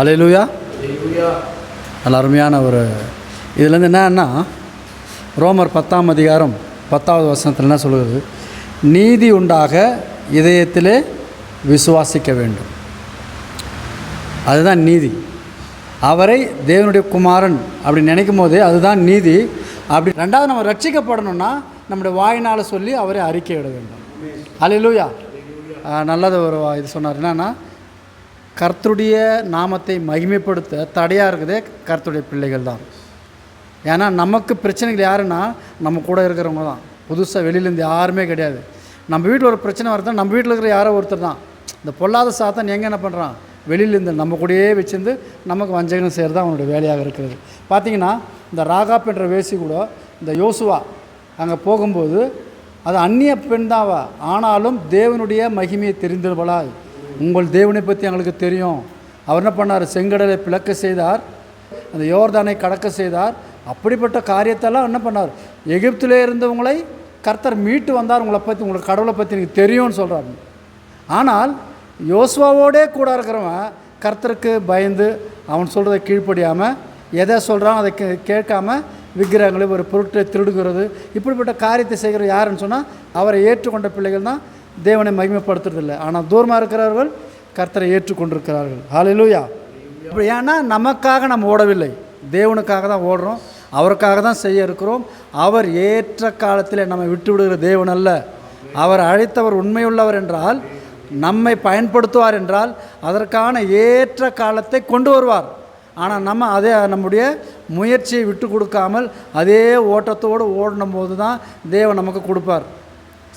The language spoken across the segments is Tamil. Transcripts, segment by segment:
ஹalleluya. நல்ல அருமையான ஒரு இதுலேருந்து என்னன்னா ரோமர் பத்தாம் அதிகாரம் பத்தாவது வசனத்தில் என்ன சொல்கிறது நீதி உண்டாக இதயத்திலே விசுவாசிக்க வேண்டும். அதுதான் நீதி. அவரை தேவனுடைய குமாரன் அப்படி நினைக்கும் போதே அதுதான் நீதி. அப்படி ரெண்டாவது நம்ம ரட்சிக்கப்படணும்னா நம்முடைய வாயினால் சொல்லி அவரை அறிக்கையிட வேண்டும். அல்லேலூயா ஆஹ் நல்லது ஒரு இது சொன்னார். என்னன்னா கர்த்தருடைய நாமத்தை மகிமைப்படுத்த தடையாக இருக்குதே கர்த்தருடைய பிள்ளைகள் தான். ஏன்னா நமக்கு பிரச்சனைகள் யாருன்னா நம்ம கூட இருக்கிறவங்க தான். புதுசாக வெளியிலேருந்து யாருமே கிடையாது. நம்ம வீட்டில் ஒரு பிரச்சனை வருதுன்னா நம்ம வீட்டில் இருக்கிற யாரோ ஒருத்தர் தான். இந்த பொல்லாத சாத்தான் எங்கே என்ன பண்ணுறான் வெளியிலேருந்து நம்ம கூடயே வச்சுருந்து நமக்கு வஞ்சகனம் செய்கிறது தான் அவனுடைய வேலையாக இருக்கிறது. பார்த்தீங்கன்னா இந்த ராகாப் என்ற வேசி கூட இந்த யோசுவா அங்கே போகும்போது அது அந்நிய பெண் தாவா. ஆனாலும் தேவனுடைய மகிமையை தெரிந்தவளாய் உங்கள் தேவனை பற்றி எங்களுக்கு தெரியும். அவர் என்ன பண்ணார்? செங்கடலை பிளக்க செய்தார். அந்த யோர்தானை கடக்க செய்தார். அப்படிப்பட்ட காரியத்தெல்லாம் என்ன பண்ணார்? எகிப்திலே இருந்தவங்களை கர்த்தர் மீட்டு வந்தார். உங்களை பற்றி உங்களுக்கு கடவுளை பற்றி எனக்கு தெரியும்னு சொல்கிறார் ஆனால் யோசுவாவோடே கூட இருக்கிறவன் கர்த்தருக்கு பயந்து அவன் சொல்கிறத கீழ்ப்படியாமல் எதை சொல்கிறான் அதை கே- கேட்காம விக்கிரகங்களை ஒரு பொருட்களை திருடுகிறது. இப்படிப்பட்ட காரியத்தை செய்கிற யாருன்னு சொன்னால் அவரை ஏற்றுக்கொண்ட பிள்ளைகள் தான் தேவனை மகிமைப்படுத்துறதில்லை. ஆனால் தூரமாக இருக்கிறவர்கள் கர்த்தரை ஏற்றுக்கொண்டிருக்கிறார்கள். ஹாலிலூயா இப்போ ஏன்னா நமக்காக நம்ம ஓடவில்லை. தேவனுக்காக தான் ஓடுறோம். அவருக்காக தான் செய்ய இருக்கிறோம். அவர் ஏற்ற காலத்தில் நம்ம விட்டு விடுகிற தேவன் அல்ல. அவர் அழைத்தவர் உண்மையுள்ளவர் என்றால் நம்மை பயன்படுத்துவார் என்றால் அதற்கான ஏற்ற காலத்தை கொண்டு வருவார். ஆனால் நம்ம அதே நம்முடைய முயற்சியை விட்டு கொடுக்காமல் அதே ஓட்டத்தோடு ஓடணும் போது தான் தேவன் நமக்கு கொடுப்பார்.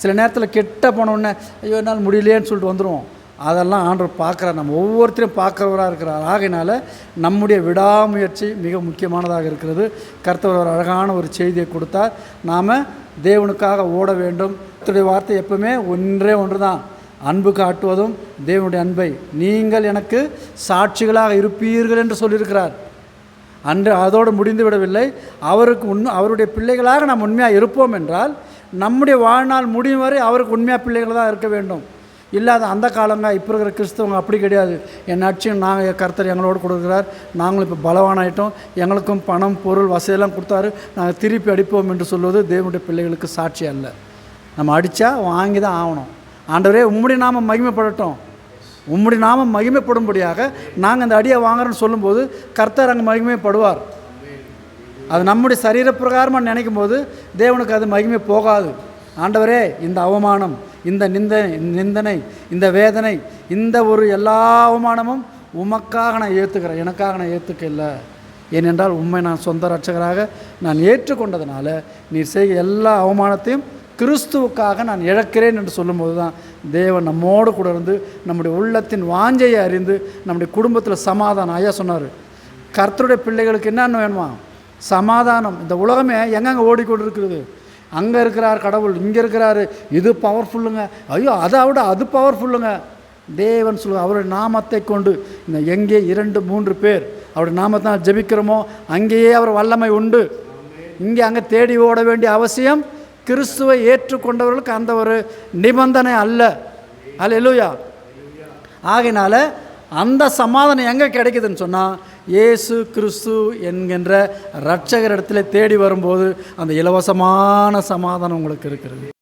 சில நேரத்தில் கெட்ட போன ஐயோ என்னால் முடியலையேன்னு சொல்லிட்டு வந்துடுவோம் அதெல்லாம் ஆண்டவர் பார்க்குறார். நம்ம ஒவ்வொருத்தரும் பார்க்குறவராக இருக்கிறார். ஆகையினால நம்முடைய விடாமுயற்சி மிக முக்கியமானதாக இருக்கிறது. கர்த்தவர் ஒரு அழகான ஒரு செய்தியை கொடுத்தார். நாம் தேவனுக்காக ஓட வேண்டும். கர்த்தருடைய வார்த்தை எப்பவுமே ஒன்றே ஒன்று தான் அன்பு காட்டுவதும் தேவனுடைய அன்பை. நீங்கள் எனக்கு சாட்சிகளாக இருப்பீர்கள் என்று சொல்லியிருக்கிறார். அன்று அதோடு முடிந்து விடவில்லை அவருக்கு உண் அவருடைய பிள்ளைகளாக நாம் உண்மையாக இருப்போம் என்றால் நம்முடைய வாழ்நாள் முடியும் வரை அவருக்கு உண்மையாக பிள்ளைகள் தான் இருக்க வேண்டும். இல்லாத அந்த காலங்க இப்போ இருக்கிற கிறிஸ்தவங்க அப்படி கிடையாது. என் அட்சியும் நாங்கள் கர்த்தர் எங்களோடு கொடுக்குறார். நாங்களும் இப்போ பலவானாயிட்டோம். எங்களுக்கும் பணம் பொருள் வசதியெல்லாம் கொடுத்தாரு. நாங்கள் திருப்பி அடிப்போம் என்று சொல்வது தேவனுடைய பிள்ளைகளுக்கு சாட்சி அல்ல. நம்ம அடித்தா வாங்கி தான் ஆகணும். ஆண்டவரே உம்முடைய நாம மகிமைப்படட்டும். உம்முடைய நாமம் மகிமைப்படும்படியாக நாங்கள் இந்த அடியை வாங்குறோன்னு சொல்லும்போது கர்த்தர் அங்கே மகிமைப்படுவார். அது நம்முடைய சரீரப்பிரகாரமாக நினைக்கும் போது தேவனுக்கு அது மகிமை போகாது. ஆண்டவரே இந்த அவமானம் இந்த நிந்தனை நிந்தனை இந்த வேதனை இந்த ஒரு எல்லா அவமானமும் உமக்காக நான் ஏற்றுக்கிறேன் எனக்காக நான் ஏற்றுக்க இல்லை. ஏனென்றால் உண்மை நான் சொந்த ரட்சகராக நான் ஏற்றுக்கொண்டதுனால நீர் செய்ய எல்லா அவமானத்தையும் கிறிஸ்துவுக்காக நான் இழக்கிறேன் என்று சொல்லும்போது தான் தேவன் நம்மோடு கூட இருந்து நம்முடைய உள்ளத்தின் வாஞ்சையை அறிந்து நம்முடைய குடும்பத்தில் சமாதானம். ஐயா சொன்னார் கர்த்தருடைய பிள்ளைகளுக்கு என்னென்ன வேணுமா? சமாதானம். இந்த உலகமே எங்கெங்கே ஓடிக்கொண்டுருக்கிறது? அங்கே இருக்கிறார் கடவுள் இங்கே இருக்கிறாரு. இது பவர்ஃபுல்லுங்க ஐயோ அதை விட அது பவர்ஃபுல்லுங்க தேவன் சொல்லுவார் அவருடைய நாமத்தை கொண்டு இந்த எங்கே இரண்டு மூன்று பேர் அவருடைய நாமத்தை ஜெபிக்கிறோமோ அங்கேயே அவர் வல்லமை உண்டு. இங்கே அங்கே தேடி ஓட வேண்டிய அவசியம் கிறிஸ்துவை ஏற்றுக்கொண்டவர்களுக்கு அந்த ஒரு நிபந்தனை அல்ல. அல்ல ஆகையினால அந்த சமாதானம் எங்கே கிடைக்குதுன்னு சொன்னால் இயேசு கிறிஸ்து என்கின்ற இரட்சகரிடத்தில் தேடி வரும்போது அந்த இலவசமான சமாதானம் உங்களுக்கு இருக்கிறது.